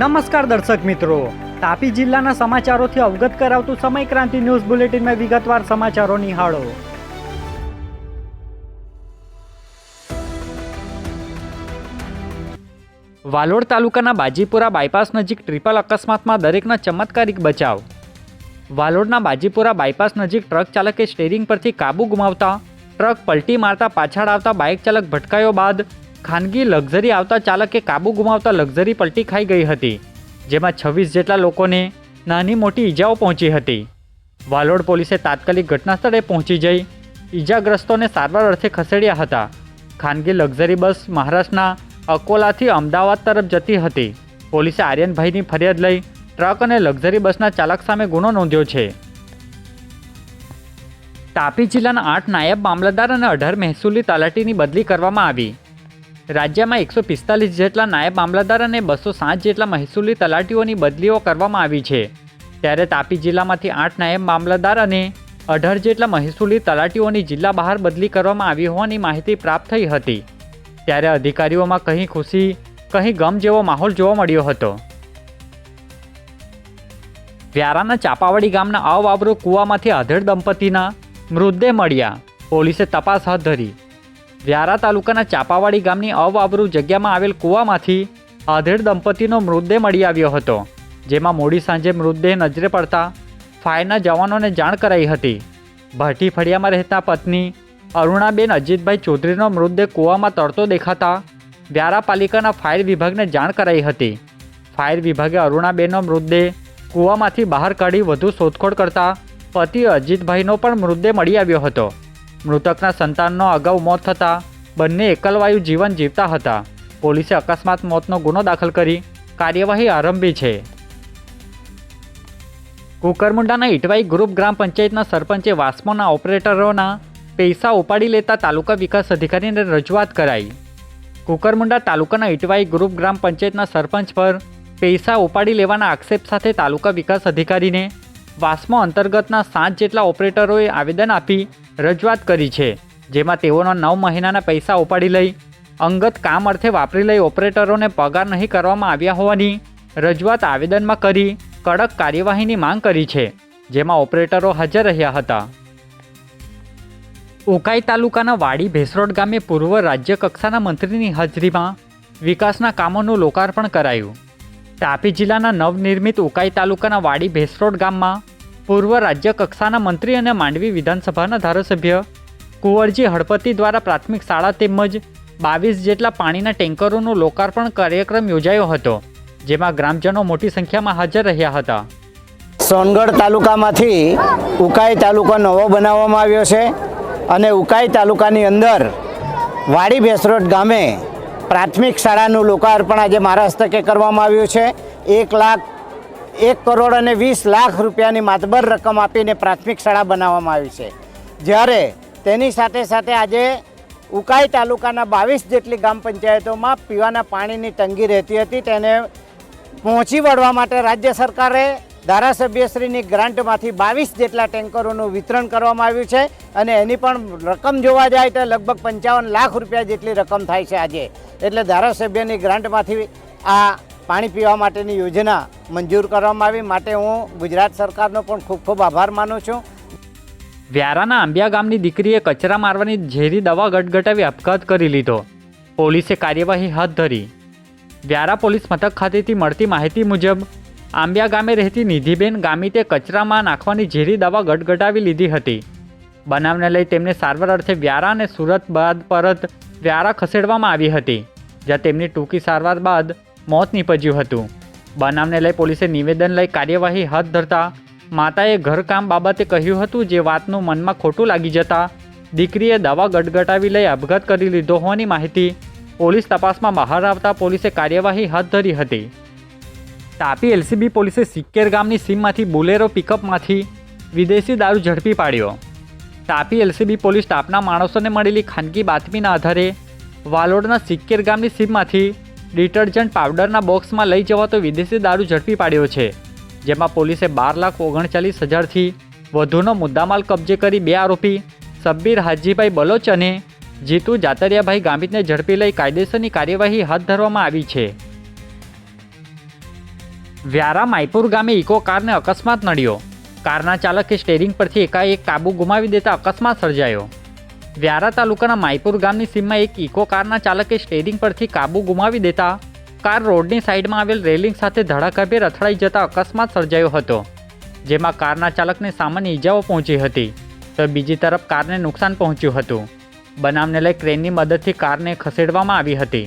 નમસ્કાર દર્શક મિત્રો. તાપી જિલ્લાના સમાચારોથી અવગત કરાવતું સમય ક્રાંતિ ન્યૂઝ બુલેટિનમાં વિગતવાર સમાચારો નિહાળો. વાલોડ તાલુકાના બાજીપુરા બાયપાસ નજીક ટ્રિપલ અકસ્માતમાં દરેકના ચમત્કારિક બચાવ. વાલોડના બાજીપુરા બાયપાસ નજીક ટ્રક ચાલકે સ્ટેરિંગ પરથી કાબુ ગુમાવતા, ટ્રક પલટી મારતા પાછળ આવતા બાઇક ચાલક ભટકાયો બાદ ખાનગી લક્ઝરી આવતા ચાલકે કાબુ ગુમાવતા લક્ઝરી પલટી ખાઈ ગઈ હતી, જેમાં છવ્વીસ જેટલા લોકોને નાની મોટી ઈજાઓ પહોંચી હતી. વાલોડ પોલીસે તાત્કાલિક ઘટનાસ્થળે પહોંચી જઈ ઈજાગ્રસ્તોને સારવાર અર્થે ખસેડ્યા હતા. ખાનગી લક્ઝરી બસ મહારાષ્ટ્રના અકોલાથી અમદાવાદ તરફ જતી હતી. પોલીસે આર્યનભાઈની ફરિયાદ લઈ ટ્રક અને લક્ઝરી બસના ચાલક સામે ગુનો નોંધ્યો છે. તાપી જિલ્લાના આઠ નાયબ મામલતદાર અને અઢાર મહેસૂલી તલાટીની બદલી કરવામાં આવી. રાજ્યમાં એકસો પિસ્તાલીસ જેટલા નાયબ મામલતદાર અને બસો સાત જેટલા મહેસૂલી તલાટીઓની બદલીઓ કરવામાં આવી છે. ત્યારે તાપી જિલ્લામાંથી આઠ નાયબ મામલતદાર અને અઢાર જેટલા મહેસૂલી તલાટીઓની જિલ્લા બહાર બદલી કરવામાં આવી હોવાની માહિતી પ્રાપ્ત થઈ હતી. ત્યારે અધિકારીઓમાં કહી ખુશી કહી ગમ જેવો માહોલ જોવા મળ્યો હતો. વ્યારાના ચાપાવાડી ગામના અવાવરૂ કૂવામાંથી અધેડ દંપતીના મૃતદેહ મળ્યા. પોલીસે તપાસ હાથ ધરી. વ્યારા તાલુકાના ચાપાવાડી ગામની અવાવરૂ જગ્યામાં આવેલ કૂવામાંથી આધેડ દંપતીનો મૃતદેહ મળી આવ્યો હતો, જેમાં મોડી સાંજે મૃતદેહ નજરે પડતા ફાયરના જવાનોને જાણ કરાઈ હતી. ભાટી ફળિયામાં રહેતા પત્ની અરુણાબેન અજીતભાઈ ચૌધરીનો મૃતદેહ કૂવામાં તરતો દેખાતા વ્યારા પાલિકાના ફાયર વિભાગને જાણ કરાઈ હતી. ફાયર વિભાગે અરુણાબેનનો મૃતદેહ કૂવામાંથી બહાર કાઢી વધુ શોધખોળ કરતા પતિ અજીતભાઈનો પણ મૃતદેહ મળી આવ્યો હતો. મૃતકના સંતાનનો અગાઉ મોત થતાં બંને એકલવાયુ જીવન જીવતા હતા. પોલીસે અકસ્માત મોતનો ગુનો દાખલ કરી કાર્યવાહી આરંભી છે. કુકરમુંડાના ઇટવાઈ ગ્રુપ ગ્રામ પંચાયતના સરપંચે વાસ્મોના ઓપરેટરોના પૈસા ઉપાડી લેતા તાલુકા વિકાસ અધિકારીને રજૂઆત કરાઈ. કુકરમુંડા તાલુકાના ઇટવાઈ ગ્રુપ ગ્રામ પંચાયતના સરપંચ પર પૈસા ઉપાડી લેવાના આક્ષેપ સાથે તાલુકા વિકાસ અધિકારીને વાસ્મો અંતર્ગતના સાત જેટલા ઓપરેટરોએ આવેદન આપી રજૂઆત કરી છે, જેમાં તેઓના નવ મહિનાના પૈસા ઉપાડી લઈ, અંગત કામ અર્થે વાપરી લઈ ઓપરેટરોને પગાર નહીં કરવામાં આવ્યા હોવાની રજૂઆત આવેદનમાં કરી કડક કાર્યવાહીની માંગ કરી છે, જેમાં ઓપરેટરો હાજર રહ્યા હતા. ઉકાઈ તાલુકાના વાડી ભેસરોડ ગામે પૂર્વ રાજ્ય કક્ષાના મંત્રીની હાજરીમાં વિકાસના કામોનું લોકાર્પણ કરાયું. તાપી જિલ્લાના નવનિર્મિત ઉકાઈ તાલુકાના વાડી ભેસરોડ ગામમાં પૂર્વ રાજ્ય કક્ષાના મંત્રી અને માંડવી વિધાનસભાના ધારાસભ્ય કુંવરજી હળપતિ દ્વારા પ્રાથમિક શાળા તેમજ બાવીસ જેટલા પાણીના ટેન્કરોનું લોકાર્પણ કાર્યક્રમ યોજાયો હતો, જેમાં ગ્રામજનો મોટી સંખ્યામાં હાજર રહ્યા હતા. સોનગઢ તાલુકામાંથી ઉકાઈ તાલુકો નવો બનાવવામાં આવ્યો છે અને ઉકાઈ તાલુકાની અંદર વાડી ભેસરોડ ગામે પ્રાથમિક શાળાનું લોકાર્પણ આજે મારા હસ્તકે કરવામાં આવ્યું છે. એક લાખ, એક કરોડ અને વીસ લાખ રૂપિયાની માતબર રકમ આપીને પ્રાથમિક શાળા બનાવવામાં આવી છે. જ્યારે તેની સાથે સાથે આજે ઉકાઈ તાલુકાના બાવીસ જેટલી ગ્રામ પંચાયતોમાં પીવાના પાણીની તંગી રહેતી હતી, તેને પહોંચી વળવા માટે રાજ્ય સરકારે ધારાસભ્યશ્રીની ગ્રાન્ટમાંથી બાવીસ જેટલા ટેન્કરોનું વિતરણ કરવામાં આવ્યું છે અને એની પણ રકમ જોવા જાય તો લગભગ પંચાવન લાખ રૂપિયા જેટલી રકમ થાય છે આજે. એટલે ધારાસભ્યની ગ્રાન્ટમાંથી આ પાણી પીવા માટેની યોજના મંજૂર કરવામાં આવી. માટે હું ગુજરાત સરકારનો પણ ખૂબ ખૂબ આભાર માનું છું. વ્યારાના આંબિયા ગામની દીકરીએ કચરા મારવાની ઝેરી દવા ગટગટાવી આપઘાત કરી લીધો. પોલીસે કાર્યવાહી હાથ ધરી. વ્યારા પોલીસ મથક ખાતેથી મળતી માહિતી મુજબ આંબિયા ગામે રહેતી નિધિબેન ગામિતે કચરામાં નાખવાની ઝેરી દવા ગટગટાવી લીધી હતી. બનાવને લઈ તેમને સારવાર અર્થે વ્યારા અને સુરત બાદ પરત વ્યારા ખસેડવામાં આવી હતી, જ્યાં તેમની ટૂંકી સારવાર બાદ મોત નીપજ્યું હતું. બનાવને લઈ પોલીસે નિવેદન લઈ કાર્યવાહી હાથ ધરતા માતાએ ઘરકામ બાબતે કહ્યું હતું જે વાતનું મનમાં ખોટું લાગી જતા દીકરીએ દવા ગટગટાવી લઈ આપઘાત કરી લીધો હોવાની માહિતી પોલીસ તપાસમાં બહાર આવતા પોલીસે કાર્યવાહી હાથ ધરી હતી. તાપી એલસીબી પોલીસે સિક્કેર ગામની સીમમાંથી બોલેરો પિકઅપમાંથી વિદેશી દારૂ ઝડપી પાડ્યો. તાપી એલસીબી પોલીસ સ્ટાફના માણસોને મળેલી ખાનગી બાતમીના આધારે વાલોડના સિક્કેર ગામની સીમમાંથી ડિટર્જન્ટ પાવડરના બોક્સમાં લઈ જવાતો વિદેશી દારૂ ઝડપી પાડ્યો છે, જેમાં પોલીસે બાર લાખ ઓગણચાલીસ હજારથી વધુનો મુદ્દામાલ કબજે કરી બે આરોપી, સબ્બીર હાજીભાઈ બલોચ અને જીતુ જાતરિયાભાઈ ગામિતને ઝડપી લઈ કાયદેસરની કાર્યવાહી હાથ ધરવામાં આવી છે. વ્યારા માયપુર ગામે ઇકો કારને અકસ્માત નડ્યો. કારના ચાલકે સ્ટેરિંગ પરથી એકાએક કાબુ ગુમાવી દેતા અકસ્માત સર્જાયો. વ્યારા તાલુકાના માયપુર ગામની સીમમાં એક ઇકો કારના ચાલકે સ્ટેરિંગ પરથી કાબુ ગુમાવી દેતા કાર રોડની સાઈડમાં આવેલ રેલિંગ સાથે ધડાકાભેર અથડાઈ જતા અકસ્માત સર્જાયો હતો, જેમાં કારના ચાલકને સામાન્ય ઈજાઓ પહોંચી હતી, તો બીજી તરફ કારને નુકસાન પહોંચ્યું હતું. બનાવને લઈ ક્રેનની મદદથી કારને ખસેડવામાં આવી હતી.